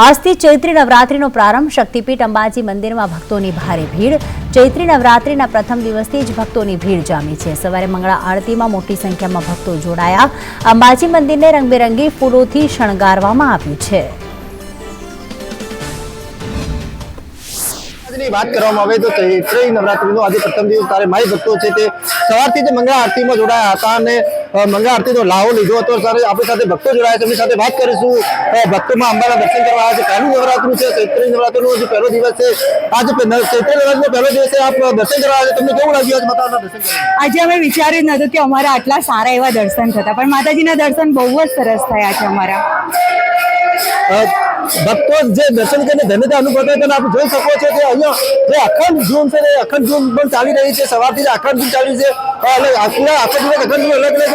આજથી ચૈત્રી નવરાત્રીનો પ્રારંભ. શક્તિપીઠ અંબાજી મંદિરમાં ભક્તોની ભારે ભીડ. ચૈત્રી નવરાત્રીના પ્રથમ દિવસથી જ ભક્તોની ભીડ જામી છે. સવારે મંગળા આરતીમાં મોટી સંખ્યામાં ભક્તો જોડાયા. અંબાજી મંદિરને રંગબેરંગી ફૂલોથી શણગારવામાં આવ્યું છે. વાત કરવામાં આવે તો ચૈત્રી નવરાત્રીનો આજે પ્રથમ દિવસ. તારે માય ભક્તો છે તે સવારથી જ મંગળા આરતીમાં જોડાયા હતા અને અ, મંગળા આરતીનો લાહો લીધો હતો સર. આપણી સાથે ભક્તો જોડાયા છે એમની સાથે વાત કરીશું. ભક્તોમાં અંબાના દર્શન કરવા આવ્યા છે. પહેલું નવરાત્રું છે ચૈત્રી નવરાત્રીનો હજી પહેલો દિવસ છે. આજે ચૈત્રી નવરાત્રીનો પહેલો દિવસ છે આપ દર્શન કરવા આવ્યા છે. તમને કેવું લાગ્યું આજે માતાના દર્શન આજે અમે વિચાર્યું જ નહોતું કે અમારા આટલા સારા એવા દર્શન થતા. પણ માતાજીના દર્શન બહુ જ સરસ થયા છે અમારા. ભક્તો જે દર્શન કરીને ધન્યતા અનુભવતા તેને આપ જોઈ શકો છો કે અહીંયા જે અખંડ જૂન છે અખંડ જૂન પણ ચાલી રહી છે. સવારથી અખંડ જૂન ચાલી છે. અલગ આખલા આખો દિવસ અખંડ જૂન અલગ અલગ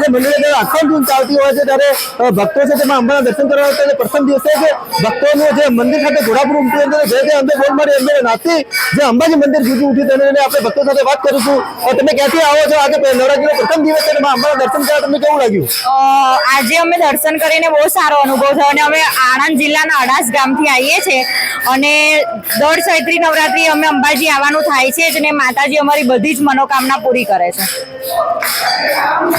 જે મંદિરે અખંડ જૂન ચાલતી હોય છે ત્યારે ભક્તો છે તેમાં અંબાના દર્શન કરવા આવતા હોય છે. પ્રથમ દિવસે કે ભક્તોનું જે મંદિર ખાતે ઘોડાપુર ઉમટી અંદર જે તે અંદર બોલ મારી અંદર નાતી જે અંબાજી મંદિર જુદું ઉઠ્યું તેને આપણે ભક્તો સાથે વાત કરીશું. તમે ક્યાંથી આવો છો? આજે નવરાત્રીનો પ્રથમ દિવસ છે અંબાના દર્શન કરવા તમને કેવું લાગ્યું? આજે અમે દર્શન કરીને બહુ સારો અનુભવ થયો અને અમે આણંદ જિલ્લાના અડાસ ગામથી આવીએ છીએ અને દર ચૈત્રી નવરાત્રી અમે અંબાજી આવવાનું થાય છે અને માતાજી અમારી બધી જ મનોકામના પૂરી કરે છે.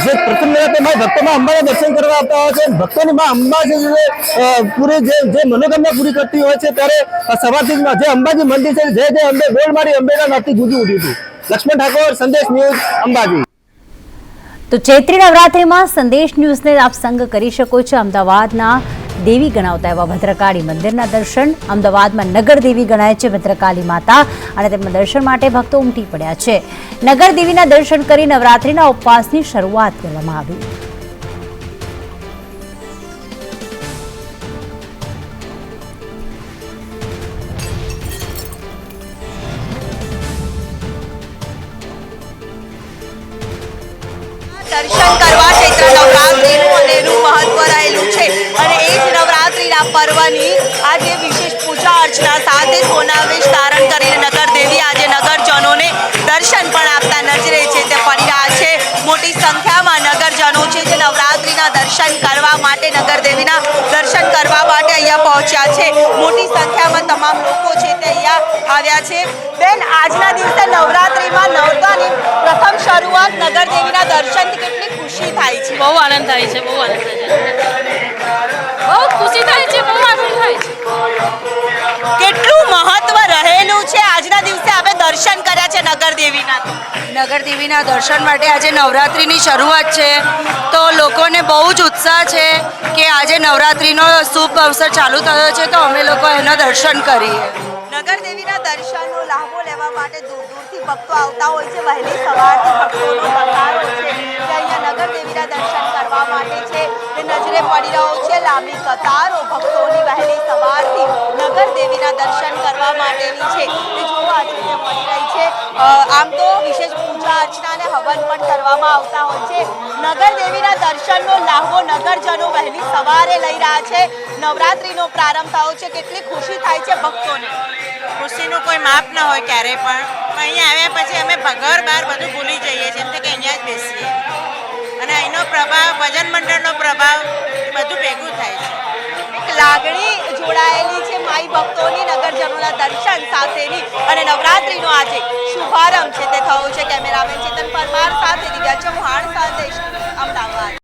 જે પ્રથમ નવરાત્રિમાં ભક્તોમાં અંબાના દર્શન કરવા આવતા હોય છે ભક્તોની માં અંબા છે પૂરી જે જે મનોકામના પૂરી કરતી હોય છે ત્યારે સવારથી જે અંબાજી મંદિર છે જે જે અંબે ગોળ મારી અંબેના નાથથી ગુંજી ઉઠ્યું હતું. લક્ષ્મણ ઠાકોર સંદેશ ન્યૂઝ અંબાજી. તો ચૈત્રી નવરાત્રિમાં સંદેશ ન્યૂઝને આપ સંગ કરી શકો છો અમદાવાદના દેવી ગણાવતા એવા ભદ્રકાળી મંદિરના દર્શન. અમદાવાદમાં નગર દેવી ગણાય છે ભદ્રકાળી માતા અને તેમના દર્શન માટે ભક્તો ઉમટી પડ્યા છે. નગર દેવીના દર્શન કરી નવરાત્રિના ઉપવાસની શરૂઆત કરવામાં આવી. દર્શન કરવા પર્વની આજે વિશેષ પૂજા અર્ચના સાથે સોનાવેશ ધારણ કરીને નગરદેવી આજે નગરજનોને દર્શન પણ આપતા નજરે છે. તે ફરી છે. મોટી સંખ્યામાં નગરજનો છે જે નવરાત્રિના દર્શન કરવા માટે નગરદેવીના દર્શન કરવા માટે અહીંયા પહોંચ્યા છે. મોટી સંખ્યામાં તમામ લોકો છે તે અહીંયા આવ્યા છે. બેન, આજના દિવસે નવરાત્રિમાં નવતાની પ્રથમ શરૂઆત નગરદેવીના દર્શનથી કેટલી ખુશી થાય છે? બહુ આનંદ થાય છે, બહુ આનંદ થાય છે. બહુ ખુશી કેટલું મહત્વ રહેલું છે? આજના દિવસે આપણે દર્શન કર્યા છે નગર દેવીના નગર દેવીના દર્શન માટે આજે નવરાત્રિની શરૂઆત છે. તો લોકોને બહુ જ ઉત્સાહ છે કે આજે નવરાત્રિનો શુભ અવસર ચાલુ થયો છે તો અમે લોકો એના દર્શન કરીએ. નગર દેવીના દર્શનનો લાભો લેવા માટે દૂર દૂરથી ભક્તો આવતા હોય છે. વહેલી સવારથી ભક્તોનો ધસારો છે અહીંયા નગર દેવીના દર્શન કરવા માટે છે. તે નજરે પડી રહ્યો છે લાંબી કતારો ભક્તોની વહેલી સવારથી નગર દેવીના દર્શન કરવા માટેની છે. તે જોવા આજે મળી રહી છે. આમ તો વિશેષ પૂજા અર્ચના અને હવન પણ કરવામાં આવતા હોય છે. નગર દેવીના દર્શનનો લાહવો નગરજનો વહેલી સવારે લઈ રહ્યા છે. નવરાત્રીનો પ્રારંભ થયો છે. કેટલી ખુશી થાય છે ભક્તોને. ખુશીનું કોઈ માપ ન હોય ક્યારેય પણ. પણ અહીંયા આવ્યા પછી અમે ઘર બહાર બધું ભૂલી જઈએ છીએ. એમ કે અહીંયા જ બેસીએ. પ્રભાવ, ભજન મંડળનો પ્રભાવ બધું ભેગું થાય છે. લાગણી જોડાયેલી છે માઈ ભક્તોની, નગરજનોના દર્શન સાથેની અને નવરાત્રીનો આજે શુભારંભ છે. તે થયો છે કેમેરામેન ચેતન પરમાર સાથે દિવ્યા ચૌહાણ સાથે અમદાવાદ.